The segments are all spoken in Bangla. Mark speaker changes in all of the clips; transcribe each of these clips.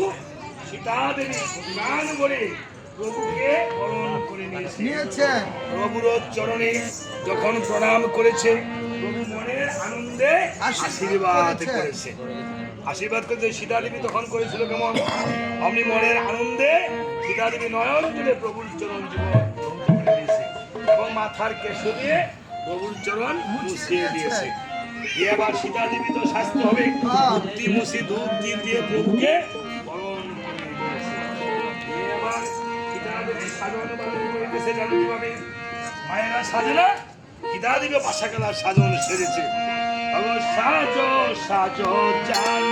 Speaker 1: হয়েছে প্রভু সীতা দেবী গান করে প্রভুকে বরণ করে নিয়েছে প্রভুর চরণে যখন প্রণাম করেছে প্রভু মনের আনন্দে
Speaker 2: আশীর্বাদ করেছে।
Speaker 1: আশীর্বাদ করেছে। সীতা দেবী তখন করেছিল কেমন? অমনি মনের আনন্দে সীতা দেবী নয়ন জুড়ে প্রভুর চরণ জীবন এবং মাথার কেশ দিয়ে প্রভুর চরণ মুছিয়ে দিয়েছে। দিয়ে আবার সীতা দেবী তো স্বাস্থ্য হবে। মুক্তি মুছি ধূপ দিয়ে প্রভুকে জানো মায়েরা সাজে সীতা দেবী পাশা খেলার সাজন সেরেছে সাজো সাজো চান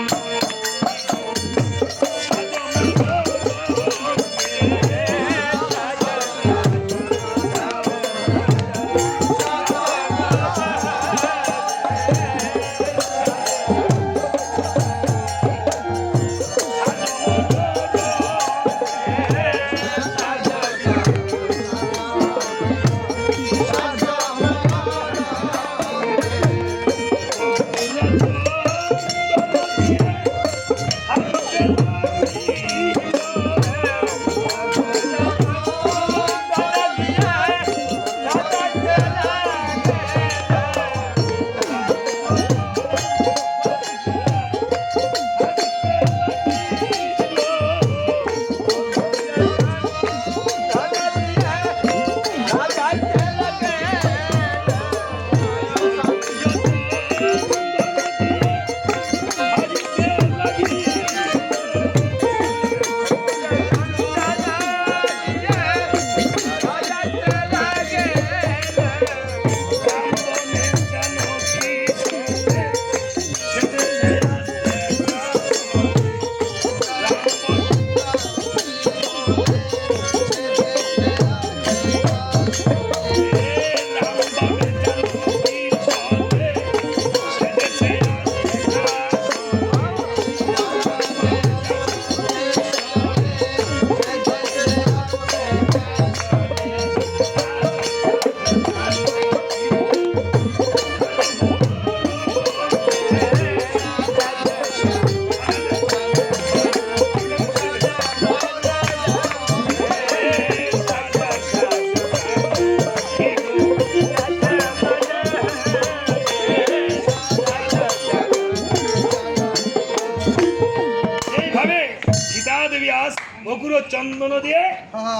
Speaker 1: চন্দন দিয়ে।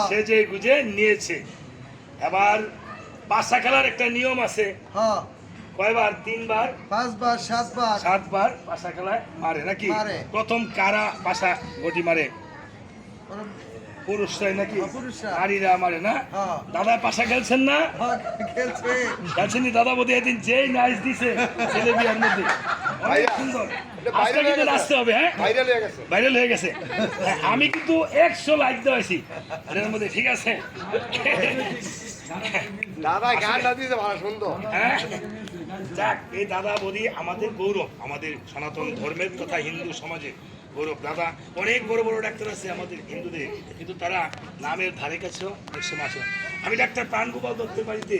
Speaker 1: সেজে গুজে নিয়েছে। এবার পাশা খেলার একটা নিয়ম আছে। কয়বার? তিনবার?
Speaker 2: পাঁচবার সাতবার।
Speaker 1: সাতবার পাশা খেলায় মারে নাকি। প্রথম কারা পাশা গটি মারে? পুরুষরাই নাকি?
Speaker 2: হ্যাঁ, পুরুষরা।
Speaker 1: নারীরা মারে না?
Speaker 2: হ্যাঁ।
Speaker 1: দাদা পাশা খেলছেন না?
Speaker 2: হ্যাঁ, খেলছে
Speaker 1: খেলছেনি দাদা বোধ এদিন যেই নাচ দিছে ছেলে বিয়ার মধ্যে। অনেক সুন্দর। আজকে কিন্তু নাচতে হবে হ্যাঁ?
Speaker 3: ভাইরাল হয়ে গেছে।
Speaker 1: ভাইরাল হয়ে গেছে। হ্যাঁ, আমি কিন্তু একশো লাইক দেওয়াইছি। এর মধ্যে ঠিক আছে?
Speaker 3: দাদা গান না ভালো সুন্দর।
Speaker 1: হ্যাঁ? যাক এই দাদা বলি আমাদের গৌরব আমাদের সনাতন ধর্মের তথা হিন্দু সমাজে গৌরব দাদা অনেক বড় বড় ডাক্তার আছে আমাদের হিন্দুদের কিন্তু তারা নামের ধারে কাছেও অনেক সময় আসে আমি ডাক্তার প্রাণ গোপাল দত্তের বাড়িতে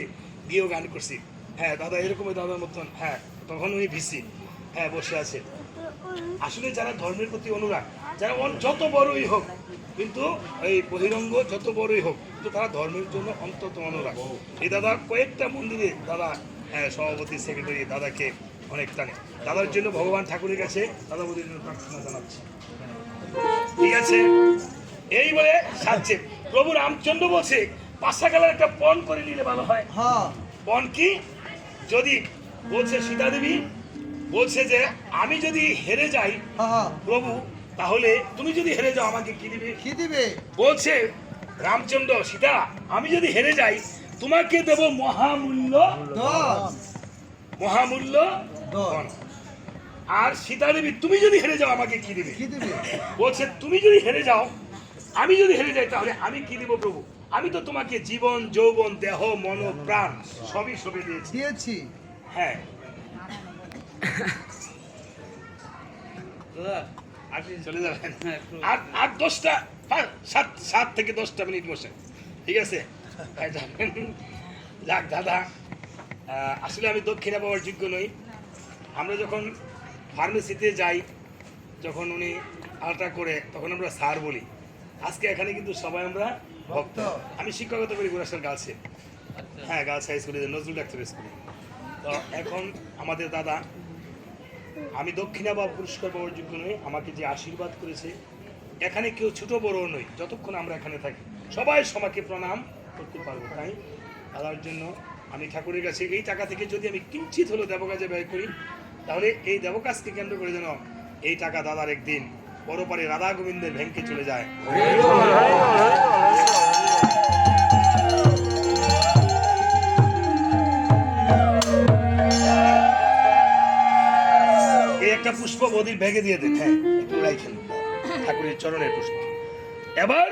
Speaker 1: গিয়েও গান করছি। হ্যাঁ দাদা এরকমই দাদার মতন হ্যাঁ তখন উনি ভিসি হ্যাঁ বসে আছে। আসলে যারা ধর্মের প্রতি অনুরাগ যারা যত বড়ই হোক কিন্তু এই বহিরঙ্গ যত বড়ই হোক কিন্তু তারা ধর্মের জন্য অন্তত অনুরাগ। এই দাদা কয়েকটা মন্দিরে দাদা হ্যাঁ, সভাপতি সেক্রেটারি দাদাকে অনেক টানে। দাদার জন্য ভগবান ঠাকুরের কাছে দাদা বদির জন্য প্রার্থনা জানাচ্ছি। ঠিক আছে? এই বলে সাজছে। প্রভু রামচন্দ্র বলছে পাশা গেলার একটা পণ করে নিলে ভালো হয়।
Speaker 2: হ্যাঁ।
Speaker 1: পণ কি? যদি বলছে সীতা দেবী বলছে যে আমি যদি হেরে যাই
Speaker 2: হ্যাঁ
Speaker 1: প্রভু তাহলে তুমি যদি হেরে যাও আমাকে কি দিবে?
Speaker 2: কি দিবে?
Speaker 1: বলছে রামচন্দ্র সীতা আমি যদি হেরে যাই তোমাকে দেব মহামূল্য মহামূল্য। আর সীতা দেবী তুমি যদি হেরে যাও আমাকে কি দিবে?
Speaker 2: কি দিবে?
Speaker 1: বলছে তুমি যদি হেরে যাও আমি যদি হেরে যাই তাহলে আমি কি দিব প্রভু? আমি তো তোমাকে জীবন যৌবন দেহ মন প্রাণ সবই সবে দিয়েছি।
Speaker 2: দিয়েছি।
Speaker 1: হ্যাঁ। চলে যাবেন। আর আর দশটা সাত সাত থেকে দশটা মিনিট বসে ঠিক আছে? হ্যাঁ, যাবেন। যাক দাদা আসলে আমি দক্ষিণা পাওয়ার যোগ্য নই। আমরা যখন ফার্মেসিতে যাই যখন উনি আলটা করে তখন আমরা স্যার বলি। আজকে এখানে কিন্তু সবাই আমরা ভক্ত। আমি শিক্ষকতা করি গুরাসার গার্লসে হ্যাঁ গার্লস হাই স্কুলে নজরুল ডাক্তার স্কুলে তো এখন আমাদের দাদা আমি দক্ষিণা বা পুরস্কার পাওয়ার যোগ্য নই আমাকে যে আশীর্বাদ করেছে এখানে কেউ ছোট বড় নই যতক্ষণ আমরা এখানে থাকি। সবাই সমাকে প্রণাম করতে পারব তাই? দাদার জন্য আমি ঠাকুরের কাছে এই টাকা থেকে যদি আমি কিঞ্চিত হলো দেবকাজে ব্যয় করি তাহলে এই দেবকাজকে কেন্দ্র করে যেন এই টাকা দাদার একদিন পরপারে রাধা গোবিন্দের ব্যাংকে চলে যায়। এই একটা পুষ্প বদির ব্যাগে দিয়ে দেন। হ্যাঁ একটু রাইখেন ঠাকুরের চরণের পুষ্প। এবার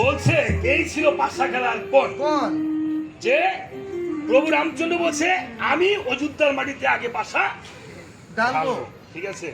Speaker 1: বলছে এই ছিল পাশা খেলার পর যে প্রভু রামচন্দ্র বলছে আমি অযোধ্যার মাটিতে আগে পাশা ঠিক আছে?